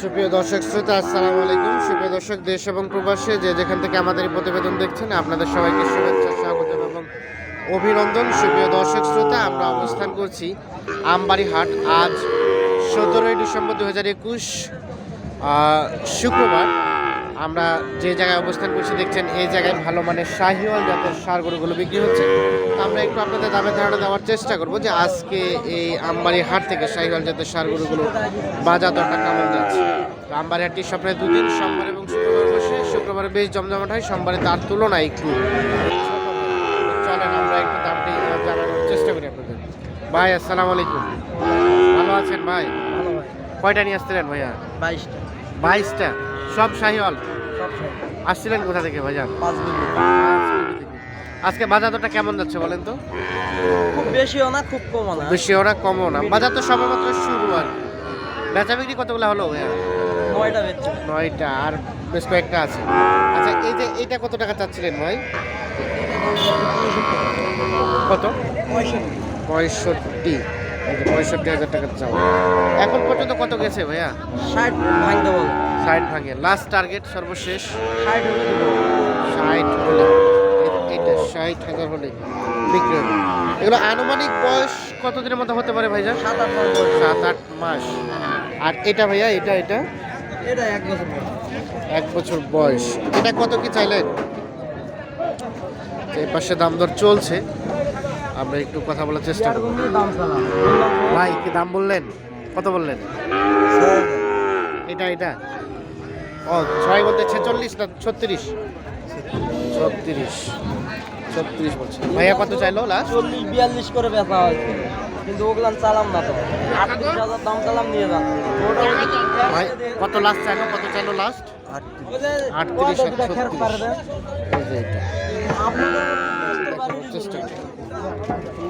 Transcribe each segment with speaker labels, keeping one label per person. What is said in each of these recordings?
Speaker 1: সুপ্রিয় দর্শক শ্রোতা, আসসালামু আলাইকুম। সুপ্রিয় দর্শক, দেশ এবং প্রবাসে যে যেখান থেকে আমাদের প্রতিবেদন দেখছেন, আপনাদের সবাইকে শুভেচ্ছা, স্বাগত এবং অভিনন্দন। সুপ্রিয় দর্শক শ্রোতা, আমরা অবস্থান করছি আমবাড়ি হাট আজ সতেরোই ডিসেম্বর দু হাজার একুশ শুক্রবার। আমরা যে জায়গায় অবস্থান করছি দেখছেন এই জায়গায় ভালো মানের শাহিওয়াল জাতের সার গরুগুলো বিক্রি হচ্ছে। আমরা একটু আপনাদের দামে ধারণা দেওয়ার চেষ্টা করব যে আজকে এই আমবাড়ি হাট থেকে শাহিওয়াল জাতের সার গরুগুলো বাজার দরটা কেমন যাচ্ছে। আমবাড়ি হাটটি সপ্তাহে দুদিন সোমবার এবং শুক্রবার বসে শুক্রবারে বেশ জমজমাট হয় সোমবারে তার তুলনায় একটু চলেন আমরা একটু দামটি জানানোর চেষ্টা করি আপনাদের। ভাই আসসালামু আলাইকুম। ভালো আছেন ভাই। কয়টা নিয়ে আসছিলেন ভাইয়া?
Speaker 2: বাইশটা।
Speaker 1: বাইশটা? সব শাহিওয়াল আসছিলেন কোথা থেকে ভাইজান? আজকে বাজার দরটা কেমন যাচ্ছে বলেন তো?
Speaker 2: খুব বেশিও না খুব কমও না।
Speaker 1: বেশি ওরা কমও না। বাজার তো সবেমাত্র শুরু আর। বেচা বিক্রি কতগুলো হলো?
Speaker 2: নয়টা বেচছে।
Speaker 1: নয়টা আর বেশ কয়েকটা আছে। আচ্ছা এই যে এইটা কত টাকা চাচ্ছিলেন ভাই? কত? পঁয়ষট্টি। পঁয়ষট্টি হাজার টাকা চাও এখন পর্যন্ত কত গেছে ভাইয়া?
Speaker 2: ষাট ভাঙতে বল।
Speaker 1: ষাট ভাঙে। লাস্ট টার্গেট সর্বশেষ?
Speaker 2: ষাট হলে
Speaker 1: ষাট হলে। এইটা ষাট হাজার হলে বিক্রি হবে। এগুলো আনুমানিক বয়স কতদিনের মতো হতে পারে ভাইজান?
Speaker 2: সাত আট মাস
Speaker 1: সাত আট মাস। আর এটা ভাইয়া এটা এটা?
Speaker 2: এটা এক বছর বয়স।
Speaker 1: এক বছর বয়স। এটা কত কি চাইলেন? এই পাশে দাম দর চলছে। আমরা একটু কথা বলার চেষ্টা করব। ভাই কি দাম বললেন? কত বললেন? এটা এটা। ও ছয় বলতে ছেচল্লিশ না ছত্রিশ? ছত্রিশ। ছত্রিশ বলছে। ভাইয়া কত চাইলো লাস্ট
Speaker 2: চল্লিশ বিয়াল্লিশ করে বেচা হয়। কিন্তু ওগুলান চালাম না তো। আটত্রিশ হাজার দাম চালাম নিয়ে যান।
Speaker 1: ভাই কত লাস্ট চাইলো? কত চাইলো লাস্ট আটত্রিশ। আর ছত্রিশ এই যে এটা দেখানোর চেষ্টা করি।
Speaker 2: কষ্ট নাই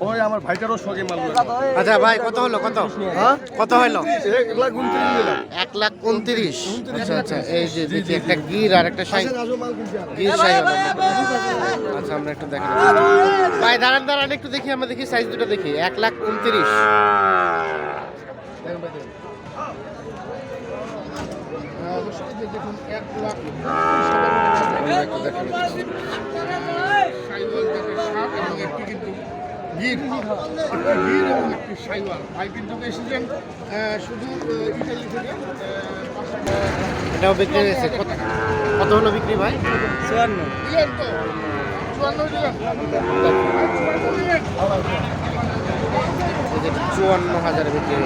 Speaker 3: ওই আমার ভাইটারও সঙ্গে মাল
Speaker 1: আচ্ছা ভাই কত হলো কত? কত হলো?
Speaker 3: এক লাখ উনত্রিশ
Speaker 1: এক লাখ উনত্রিশ? আচ্ছা আচ্ছা এই যে দেখি একটা গির আর একটা সাই। গির সাই আচ্ছা আমরা একটু দেখেন ভাই দাঁড়ান দাঁড়ান একটু দেখি আমরা দেখি সাইজ দুটো দেখি। এক লাখ উনত্রিশ।
Speaker 3: দেখেন ভাই, দেখেন। আহ, দর্শক, এই যে দেখুন, এক লাখ
Speaker 1: আমরা একটু দেখেন
Speaker 3: সাইওয়াল জাতের সাপ এবং একটি কিন্তু গির একটি গির এবং একটি সাইওয়াল ভাই কিন্তু এসেছেন শুধু ইতালি থেকে
Speaker 1: এটাও বিক্রি হয়েছে। কত কত হলো বিক্রি ভাই?
Speaker 2: চুয়ান্ন।
Speaker 3: দিলেন তো। চুয়ান্ন দিলেন।
Speaker 1: চুয়ান্ন হাজারে বিক্রি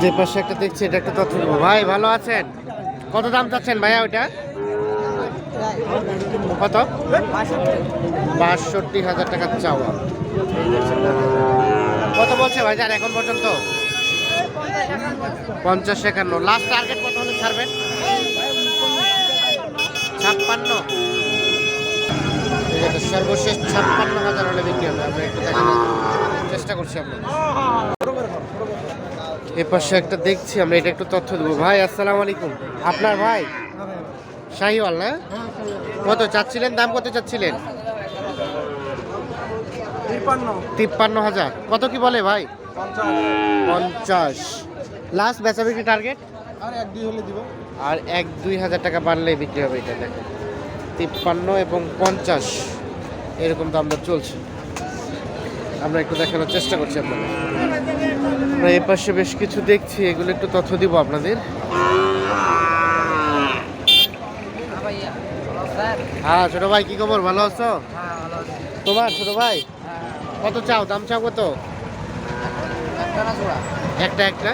Speaker 1: যে পাশে একটা দেখছি এটা একটা তথ্য ভাই ভালো আছেন? কত দাম চাচ্ছেন ভাইয়া ওইটা? কত? বাষট্টি হাজার টাকা চাওয়া। কত বলছে ভাই যান এখন পর্যন্ত? পঞ্চাশ একান্ন। লাস্ট টার্গেট কত হলে ছাড়বেন? ছাপ্পান্ন। সর্বশেষ ছাপ্পান্ন হাজার হলে বিক্রি হবে। আমরা একটু চেষ্টা করছি আমরা এ পাশে একটা দেখছি আমরা এটা একটু তথ্য দেবো। ভাই আসসালামু আলাইকুম। আপনার ভাই? শাহিওয়াল না? কত চাচ্ছিলেন? দাম কত চাচ্ছিলেন?
Speaker 2: তিপ্পান্ন।
Speaker 1: হাজার। কত কি বলে ভাই?
Speaker 2: পঞ্চাশ।
Speaker 1: পঞ্চাশ লাস্ট বেচা বিক্রি টার্গেট
Speaker 2: আর এক দুই হলে দিব।
Speaker 1: আর এক দুই হাজার টাকা বাড়লে বিক্রি হবে এটা দেখেন। তিপ্পান্ন এবং পঞ্চাশ এরকম দাম দর চলছে। আমরা একটু দেখানোর চেষ্টা করছি আপনাদের। আমরা এ পাশে বেশ কিছু দেখছি, এগুলো একটু তথ্য দিব আপনাদের। হ্যাঁ ছোট ভাই, কি খবর? ভালো আছো? তোমার ছোট ভাই? কত চাও? দাম চাও কত? একটা একটা?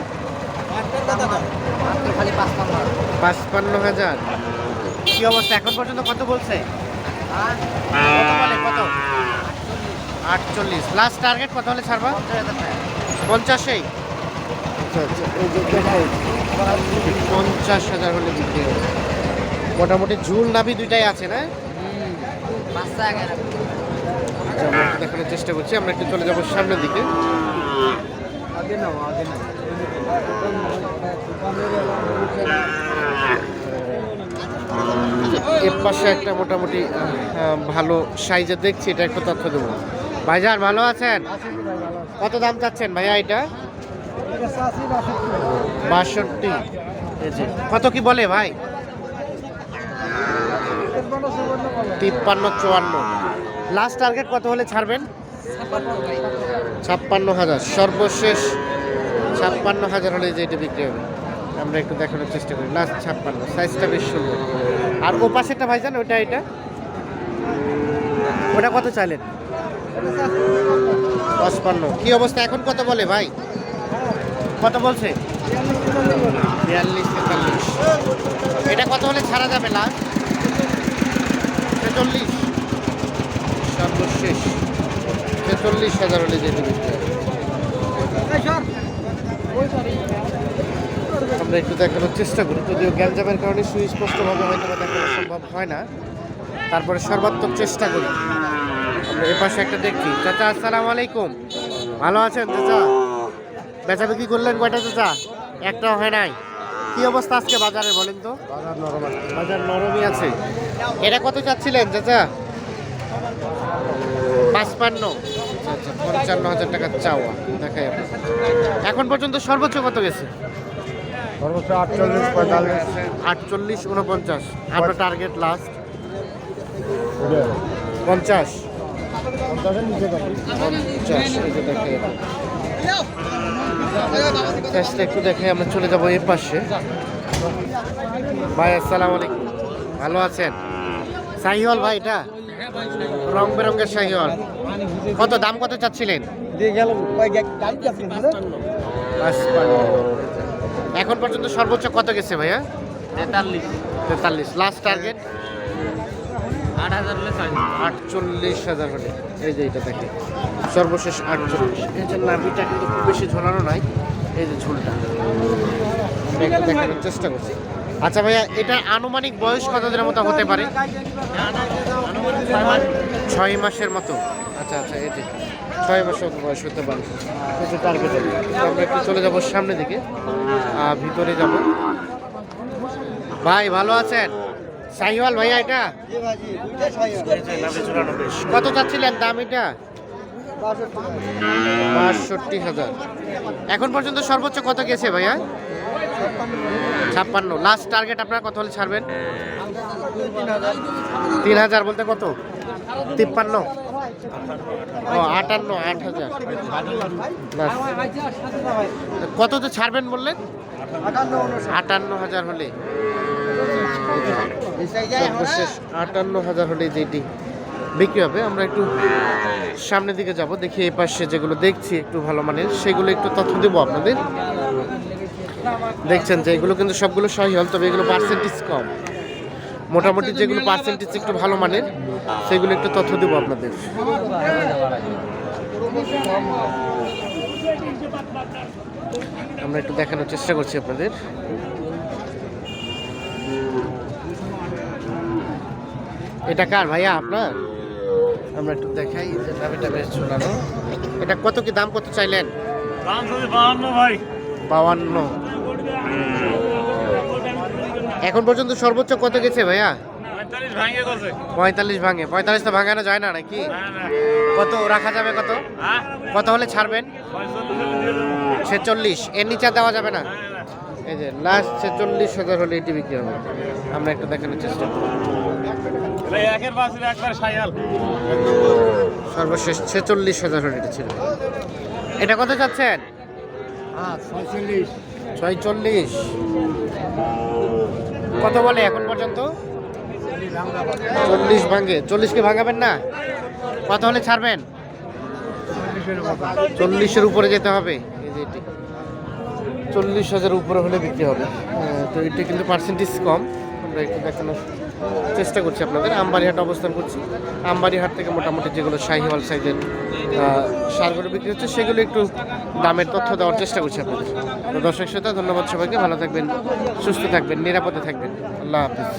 Speaker 1: পাঁচপান্ন হাজার। কি অবস্থা? এখন পর্যন্ত কত বলছে? কত আটচল্লিশ। লাস্ট টার্গেট কত হলে ছাড়বা? পঞ্চাশেই? পঞ্চাশ হাজার হলে বিক্রি মোটামুটি ঝুল নাভি দুইটাই আছে, না? দেখানোর চেষ্টা করছি। আমরা একটু চলে যাব সামনের দিকে। এর পাশে একটা মোটামুটি ভালো সাইজে দেখছি, এটা একটু তথ্য দেবো। ভাইজান ভালো আছেন? কত দাম চাচ্ছেন ভাইয়া এটা? বাষট্টি। কত কি বলে ভাই? তিপ্পান্ন চুয়ান্ন লাস্ট টার্গেট কত হলে ছাড়বেন? ছাপ্পান্ন হাজার। সর্বশেষ ছাপ্পান্ন হাজার হলে যে এটা বিক্রি হবে। আমরা একটু দেখানোর চেষ্টা করি। লাস্ট ছাপ্পান্ন। সাইজটা বেশ সুন্দর। আর ও পাশেরটা ভাইজান ওটা এটা? ওটা কত চাইলেন? পঁচপান্ন। কি অবস্থা? এখন কত বলে ভাই? কত বলছে? বিয়াল্লিশ, তেতাল্লিশ। এটা কত হলে ছাড়া যাবে লাস্ট ছেচল্লিশ সর্বশেষ। ছেচল্লিশ হাজার হলে যেতে আমরা একটু দেখানোর চেষ্টা করি। যদিও গ্যাঞ্জামের কারণে সুস্পষ্টভাবে হয়তো দেখানো সম্ভব হয় না। তারপরে সর্বাত্মক চেষ্টা করি। আমরা এ পাশে একটা দেখছি। চাচা আসসালামু আলাইকুম। ভালো আছেন চাচা? বেচা বিক্রি করলেন কয়টা চাচা? একটাও হয় নাই। কি অবস্থা আজকে বাজারে বলেন তো? বাজার নরমই আছে। এটা কত চাচ্ছিলেন চাচা? পাঁচপান্ন। পঞ্চান্ন হাজার টাকা চাওয়া। দেখাই এখন পর্যন্ত সর্বোচ্চ কত গেছে?
Speaker 3: সর্বোচ্চ আটচল্লিশ পঁয়তাল্লিশ।
Speaker 1: আটচল্লিশ উনপঞ্চাশ আপনার টার্গেট লাস্ট পঞ্চাশ। একটু দেখে আমরা চলে যাব এর পাশে। ভাই, আসসালামু আলাইকুম। ভালো আছেন? শাহিওয়াল ভাই, এটা? রং বেরঙ্গের শাহিওয়াল। কত, দাম কত চাচ্ছিলেন। এখন পর্যন্ত সর্বোচ্চ কত গেছে ভাইয়া?
Speaker 2: তেতাল্লিশ।
Speaker 1: তেতাল্লিশ। লাস্ট টার্গেট
Speaker 2: আট হাজার হলে
Speaker 1: আটচল্লিশ হাজার হলে। এই যে এটা দেখে সর্বশেষ আটচল্লিশ। এই যে নাভিটা কিন্তু খুব বেশি ঝোলানো নাই এই যে ঝুলটা। দেখানোর চেষ্টা করছি। আচ্ছা ভাইয়া, এটা আনুমানিক বয়স কত দিনের মতো হতে পারে? ছয় মাসের মতো। আচ্ছা আচ্ছা এই যে ছয় মাসের বয়স হতে পারে। এই টার্গেট আমরা একটু চলে যাব সামনে দিকে। ভিতরে যাব। ভাই, ভালো আছেন? সাহিওয়াল ভাইয়া এটা? কত চাচ্ছিলেন দাম এটা? বাষট্টি হাজার। এখন পর্যন্ত সর্বোচ্চ কত গেছে ভাইয়া? ছাপ্পান্ন। লাস্ট টার্গেট আপনারা কত হলে ছাড়বেন? তিন হাজার বলতে কত? তিপ্পান্ন। ও, আটান্ন, আট হাজার। কত তো ছাড়বেন বললেন? আটান্ন হাজার হলে। আটান্ন হাজার হলে যেটি বিক্রি হবে, আমরা একটু সামনের দিকে যাব, দেখি এই পাশে যেগুলো দেখছি একটু ভালো মানের, সেগুলো একটু তথ্য দেবো আপনাদের। দেখছেন যে এগুলো কিন্তু সবগুলো সহি হল তবে এগুলো পার্সেন্টেজ কম। মোটামুটি যেগুলো পার্সেন্টেজ একটু ভালো মানের, সেগুলো একটু তথ্য দেবো আপনাদের। আমরা একটু দেখানোর চেষ্টা করছি আপনাদের। এটা কার ভাইয়া আপনার? আমরা একটু দেখাই যে নাভিটা বেশ ঝুলানো। এটা কত কি দাম কত চাইলেন?
Speaker 4: বাহান্ন ভাই।
Speaker 1: বাউান্ন এখন পর্যন্ত সর্বোচ্চ কত গেছে ভাইয়া?
Speaker 4: পঁয়তাল্লিশ ভাঙে গেছে।
Speaker 1: পঁয়তাল্লিশ তো ভাঙানো যায় না নাকি? কত রাখা যাবে কত?
Speaker 4: হ্যাঁ?
Speaker 1: কত হলে ছাড়বেন? ছেচল্লিশ। এর নিচে দেওয়া যাবে না। এই যে লাস্ট ছেচল্লিশ হাজার হলে এটি বিক্রি হবে। আমরা একটু দেখানোর চেষ্টা করি।
Speaker 4: এটা একের একবার সাইয়াল।
Speaker 1: সর্বশেষ ছেচল্লিশ হাজার এটা ছিল। এটা কত চাচ্ছেন
Speaker 3: হ্যাঁ ছয়চল্লিশ।
Speaker 1: ছয়চল্লিশ। কত বলে এখন পর্যন্ত? চল্লিশ ভাঙে। চল্লিশকে ভাঙাবেন না? কত হলে ছাড়বেন? চল্লিশের উপরে যেতে হবে। এই যে এটি। চল্লিশ হাজার উপরে হলে বিক্রি হবে। আহ, তো এটা কিন্তু পার্সেন্টেজ কম। আমরা একটু দেখানোর চেষ্টা করছি আপনাদের। আমবাড়ি হাট অবস্থান করছি। আমবাড়ি হাট থেকে মোটামুটি যেগুলো শাহিওয়াল সাইজের সার গরু বিক্রি হচ্ছে, সেগুলো একটু দামের তথ্য দেওয়ার চেষ্টা করছি আপনাদের। তো দর্শক শ্রোতা, ধন্যবাদ সবাইকে। ভালো থাকবেন, সুস্থ থাকবেন, নিরাপদে থাকবেন। আল্লাহ হাফিজ।